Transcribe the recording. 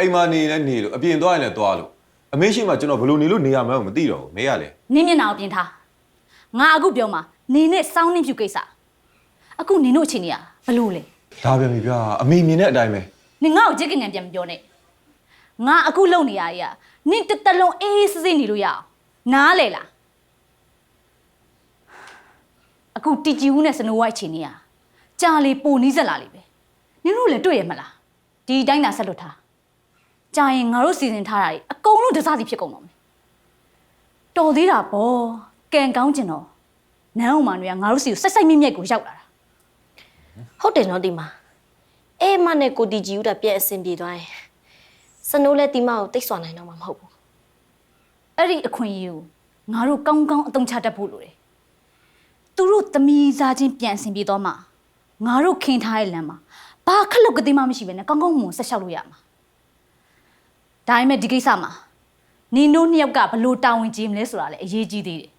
အိမ်မှာနေလဲနေလို့အပြင်သွားရင်လည်းသွားလို့အမေရှိမှကျွန်တော်ဘယ်လိုနေလို့နေရမှန်းမသိတော့ဘူးမေကလည်းနင်းမျက်နှာကိုပြင်ထားငါအခုပြောမှာနေနဲ့စောင်းနှင်းဖြူကိစ္စအခုနင်တို့အချိန်နေရဘလို့လဲဒါပြန်ပြီဗျာအမေမြင်တဲ့အတိုင်းပဲနင်ငါ့ကိုကြက်ကင်ငံပြန်မပြောနဲ့ငါအခုလုံနေရကြီးอ่ะနင်တစ်သက်လုံးအေးအေးဆေးဆေးနေလို့ရအောင်နားလေလားအခုတီဂျီဦးနဲ့စနိုဝိုက်အချိန်နေရကြာလေပိုနီးစက်လာလေပဲနင်တို့လည်းတွေ့ရမလားဒီတိုင်းသာဆက်လွတ်ထား ကြာရင်ငါတို့စီစဉ်ထားတာတွေအကုန်လုံးတစားစီဖြစ်ကုန်တော့မယ်တော်သေးတာပေါ့ကံကောင်းကျင်တော့နန်းအောင်မတွေကငါတို့စီကိုဆက်ဆိုင်မြင့်မြတ်ကိုရောက်လာတာဟုတ်တယ်နော်ဒီမှာအေးမနဲ့ကိုတီဂျီဦးတာပြက်အဆင်ပြေသွားရင်စနိုးလဲဒီမကိုတိတ်ဆွာနိုင်တော့မှာမဟုတ်ဘူးအဲ့ဒီအခွင့်အရေးကိုငါတို့ကောင်းကောင်းအသုံးချတတ်ဖို့လိုတယ်သူတို့သမီးစားချင်းပြန်အဆင်ပြေတော့မှငါတို့ခင်ထားတဲ့လမ်းမှာဘာခက်လုတ်ကတိမှမရှိဘဲနဲ့ကောင်းကောင်းမွန်ဆက်လျှောက်လို့ရမှာ ဒါပေမဲ့ဒီကိစ္စမှာနင်တို့နှစ်ယောက်ကဘလို့တာဝန်ကြီးမလဲဆိုတာလည်းအရေးကြီးသေးတယ်